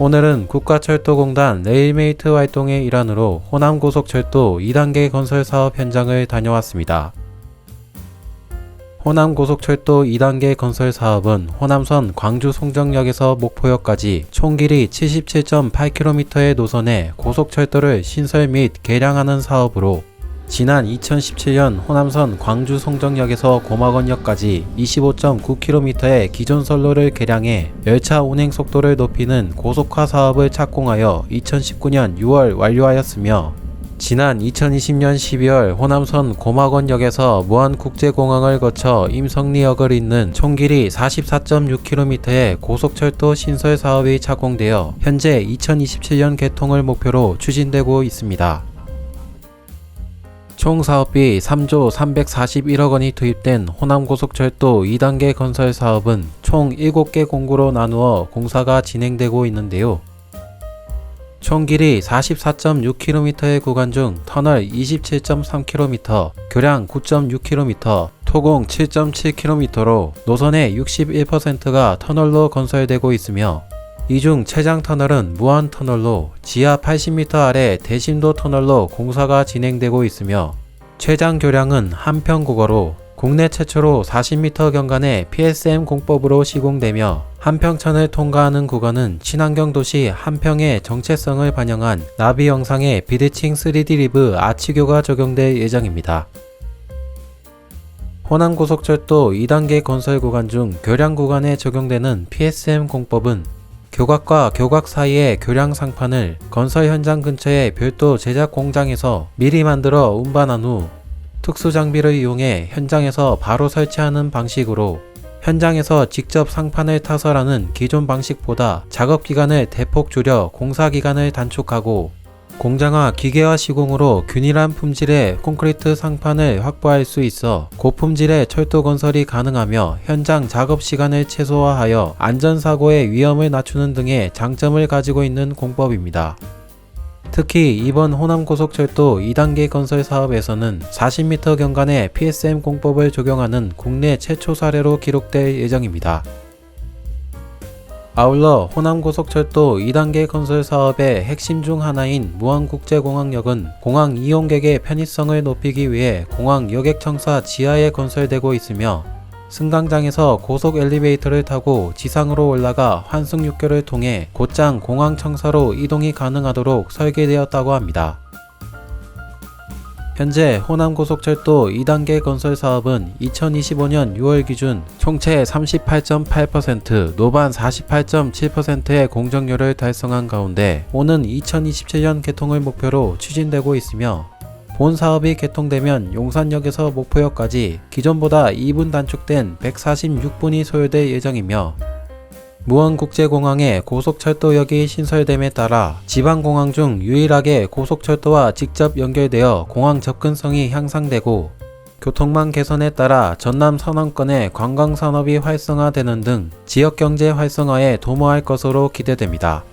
오늘은 국가철도공단 레일메이트 활동의 일환으로 호남고속철도 2단계 건설 사업 현장을 다녀왔습니다. 호남고속철도 2단계 건설 사업은 호남선 광주 송정역에서 목포역까지 총 길이 77.8km의 노선에 고속철도를 신설 및 개량하는 사업으로 지난 2017년 호남선 광주 송정역에서 고막원역까지 25.9km의 기존 선로를 개량해 열차 운행 속도를 높이는 고속화 사업을 착공하여 2019년 6월 완료하였으며 지난 2020년 12월 호남선 고막원역에서 무안국제공항을 거쳐 임성리역을 잇는 총 길이 44.6km의 고속철도 신설 사업이 착공되어 현재 2027년 개통을 목표로 추진되고 있습니다. 총 사업비 3조 341억 원이 투입된 호남고속철도 2단계 건설 사업은 총 7개 공구로 나누어 공사가 진행되고 있는데요. 총 길이 44.6km의 구간 중 터널 27.3km, 교량 9.6km, 토공 7.7km로 노선의 61%가 터널로 건설되고 있으며 이 중 최장 터널은 무한 터널로 지하 80m 아래 대심도 터널로 공사가 진행되고 있으며 최장 교량은 한평 국어로 국내 최초로 40m 경간의 PSM 공법으로 시공되며 한평천을 통과하는 구간은 친환경 도시 한평의 정체성을 반영한 나비 영상의 비대칭 3D 리브 아치교가 적용될 예정입니다. 호남고속철도 2단계 건설 구간 중 교량 구간에 적용되는 PSM 공법은 교각과 교각 사이의 교량 상판을 건설 현장 근처의 별도 제작 공장에서 미리 만들어 운반한 후 특수 장비를 이용해 현장에서 바로 설치하는 방식으로 현장에서 직접 상판을 타설하는 기존 방식보다 작업 기간을 대폭 줄여 공사 기간을 단축하고 공장화 기계화 시공으로 균일한 품질의 콘크리트 상판을 확보할 수 있어 고품질의 철도 건설이 가능하며 현장 작업 시간을 최소화하여 안전사고의 위험을 낮추는 등의 장점을 가지고 있는 공법입니다. 특히 이번 호남고속철도 2단계 건설 사업에서는 40m 경간의 PSM 공법을 적용하는 국내 최초 사례로 기록될 예정입니다. 아울러 호남고속철도 2단계 건설 사업의 핵심 중 하나인 무안국제공항역은 공항 이용객의 편의성을 높이기 위해 공항 여객청사 지하에 건설되고 있으며 승강장에서 고속 엘리베이터를 타고 지상으로 올라가 환승 육교를 통해 곧장 공항 청사로 이동이 가능하도록 설계되었다고 합니다. 현재 호남고속철도 2단계 건설 사업은 2025년 6월 기준 총채 38.8%, 노반 48.7%의 공정률을 달성한 가운데 오는 2027년 개통을 목표로 추진되고 있으며 본 사업이 개통되면 용산역에서 목포역까지 기존보다 2분 단축된 146분이 소요될 예정이며 무안국제공항에 고속철도역이 신설됨에 따라 지방공항 중 유일하게 고속철도와 직접 연결되어 공항 접근성이 향상되고 교통망 개선에 따라 전남 선언권의 관광산업이 활성화되는 등 지역경제 활성화에 도모할 것으로 기대됩니다.